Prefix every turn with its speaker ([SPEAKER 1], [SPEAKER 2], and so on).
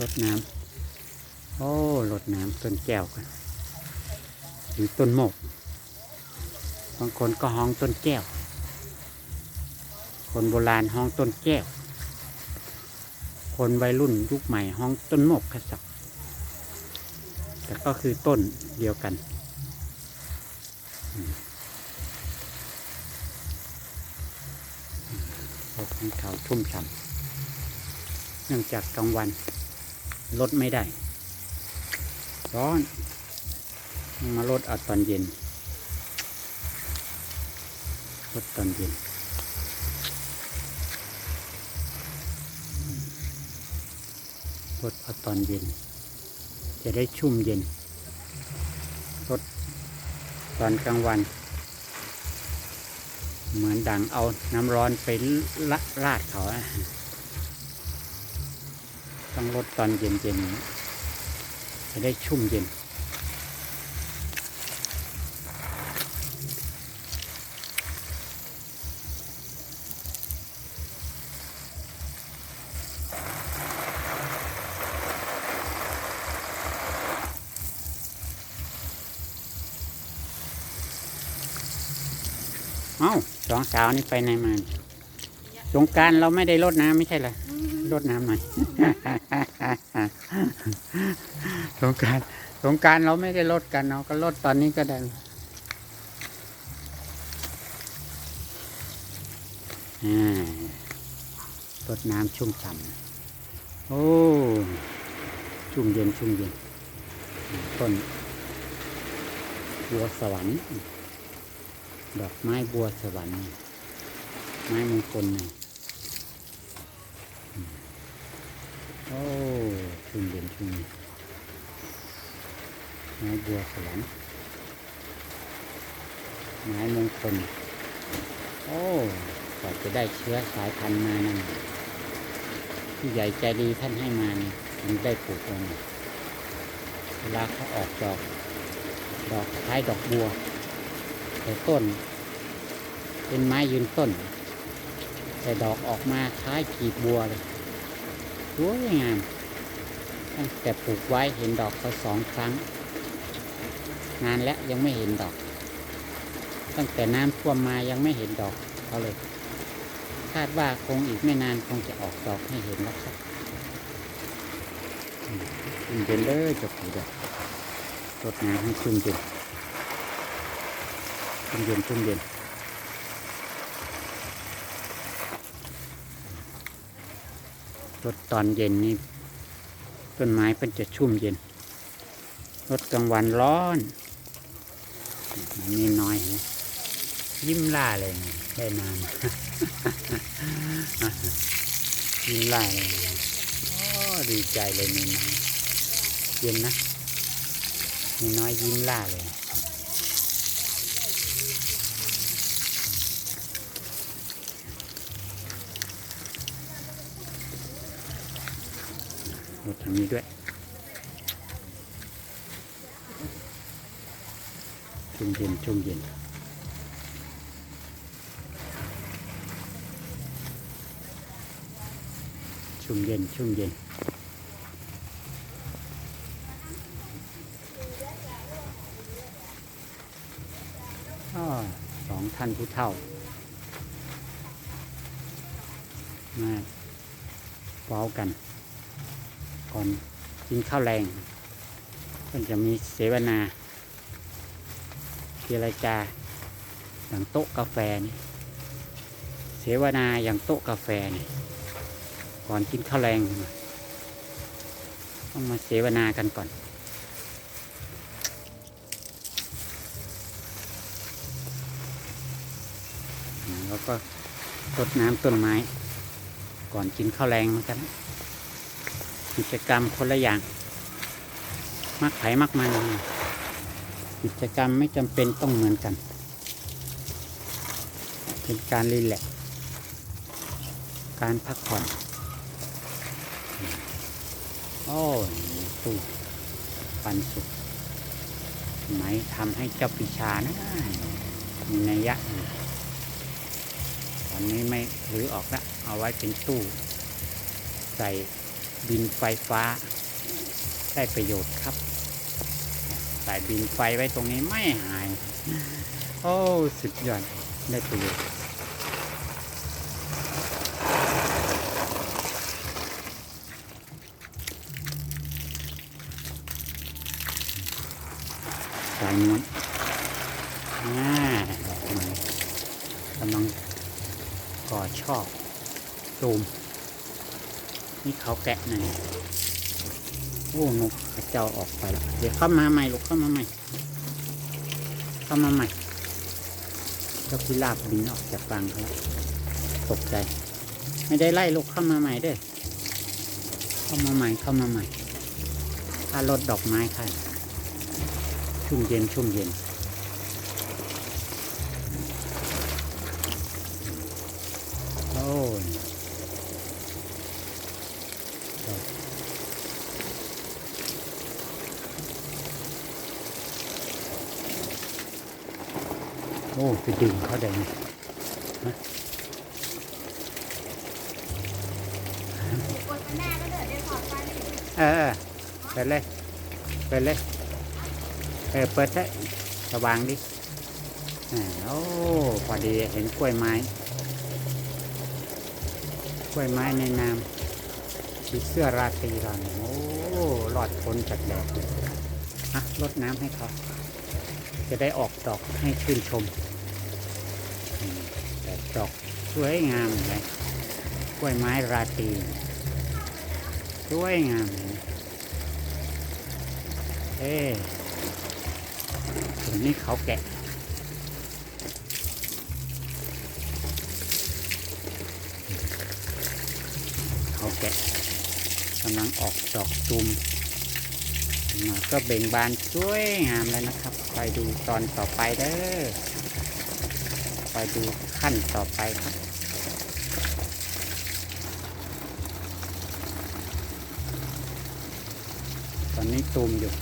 [SPEAKER 1] รดน้ำ โอ้รดน้ำต้นแก้วกันหรือต้นโมก บางคนก็ห้องต้นแก้ว คนโบราณห้องต้นแก้ว คนวัยรุ่นยุคใหม่ห้องต้นโมกขสับแต่ก็คือต้นเดียวกัน อืม รดให้เขาชุ่มฉ่ำเนื่องจากกลางวันลดไม่ได้ ร้อน มาลดเอาตอนเย็นลดตอนเย็นลดเอาตอนเย็น จะได้ชุ่มเย็นลดตอนกลางวัน เหมือนดังเอาน้ำร้อนไปละลาดเขา ต้องลดตอนเย็นๆจะได้ชุ่มเย็น เอ้าสองสาวนี่ไปไหนมาเนี่ยสงกรารเราไม่ได้รดน้ำไม่ใช่เหรอรดน้ำหน่อยสงกรารสงกรารเราไม่ได้รดกันเนาะก็รดตอนนี้ก็ได้อ่ารดน้ำชุ่มฉ่ำโอ้ชุ่มเย็นชุ่มเย็นต้นบัวสวรรค์ ดอกไม้บัวสวรรค์ไม้มงคลนี่โอ้ชุ่มเย็นชุ่มไม้บัวสวรรค์ไม้มงคลโอ้กว่าจะได้เชื้อสายพันธุ์มานั่นที่ใหญ่ใจดีท่านให้มานี่ถึงได้ปลูกลงมาเวลาเขาออกดอก ดอกคล้ายดอกบัว แต่ต้น เป็นไม้ยืนต้น แต่ดอกออกมาคล้ายกีบบัวเลยสวยงามตั้งแต่ปลูกไว้เห็นดอกเขาสองครั้ง นานแล้วยังไม่เห็นดอก ตั้งแต่น้ำท่วมมายังไม่เห็นดอกเขาเลย คาดว่าคงอีกไม่นานคงจะออกดอกให้เห็นแล้วครับอืมชุ่มเย็นเลยจะปลูกดอกรดน้ำให้ชุ่มเย็น ชุ่มเย็นชุ่มเย็นรถตอนเย็นนี่ต้นไม้เป็นจะชุ่มเย็นรถกลางวันร้อนอันนี้น้อยนะยิ้มล่าเลยนะได้นานยิ้มล่าเลยนะโอ้ดีใจเลยนี่น้อยเย็นนะนี่น้อยยิ้มล่าเลย รถทางนี้ด้วยชุ่มเย็นชุ่มเย็นชุ่มเย็นชุ่มเย็นอ้อสองท่านผู้เฒ่ามาเฝ้ากัน ก่อนกินข้าวแรงก็จะมีเสวนาเจรจาอย่างโต๊ะกาแฟนี่เสวนาอย่างโต๊ะกาแฟนี่ก่อนกินข้าวแรงต้องมาเสวนากันก่อนแล้วก็รดน้ำต้นไม้ ก่อนกินข้าวแรงเหมือนกัน กิจกรรมคนละอย่าง มักไผ่มักมัน กิจกรรมไม่จำเป็นต้องเหมือนกัน เป็นการรีแลกการพักผ่อน โอ้ตู้ปันสุขไหมทำให้เจ้าปิชานะมีนัยยะอยู่ตอนนี้ไม่หรือออกละเอาไว้เป็นตู้ใส่ บินไฟฟ้า ได้ประโยชน์ครับใส่บินไฟไว้ตรงนี้ไม่หาย โอ้สุดยอดได้ประโยชน์สายม้วนอ่ากไม้กำลังก่อชอบตูม นี่เขาแกะหน่อยโอ้นกกระเจ้าออกไปแล้วเดี๋ยวเข้ามาใหม่ลูกเข้ามาใหม่ เข้ามาใหม่เจ้าพิราบบินออกจากฟังเขาแล้วตกใจ ไม่ได้ไล่ลูกเข้ามาใหม่เด้อเข้ามาใหม่เข้ามาใหม่ถ้ารถดอกไม้ค่ะชุ่มเย็นชุ่มเย็น อ้ไปดึงเขาได้ไง
[SPEAKER 2] กดกันแน่ก็เดี๋ยวเดี๋ยวถอดไปเลย
[SPEAKER 1] เออเออเปิดเลย เปิดเลย เออ เปิดได้สว่างดิอ่าโอ้พอดีเห็นกล้วยไม้ กล้วยไม้ในน้ำสีเสื้อราตรีเราเนี่ยโอ้รอดพ้นจากแดดเลยอะรดน้ำให้เขาจะได้ออกดอกให้ชื่นชมอืมแต่ ดอกสวยงามเลยกล้วยไม้ราตรีสวยงามเลยเอ๊ส่วนนี้เขาแกะเขาแกะกำลังออกดอกตุมก็เบ่งบานสวยงามเลยนะครับ ไปดูตอนต่อไปเด้อ ไปดูขั้นต่อไปครับตอนนี้ตูมอยู่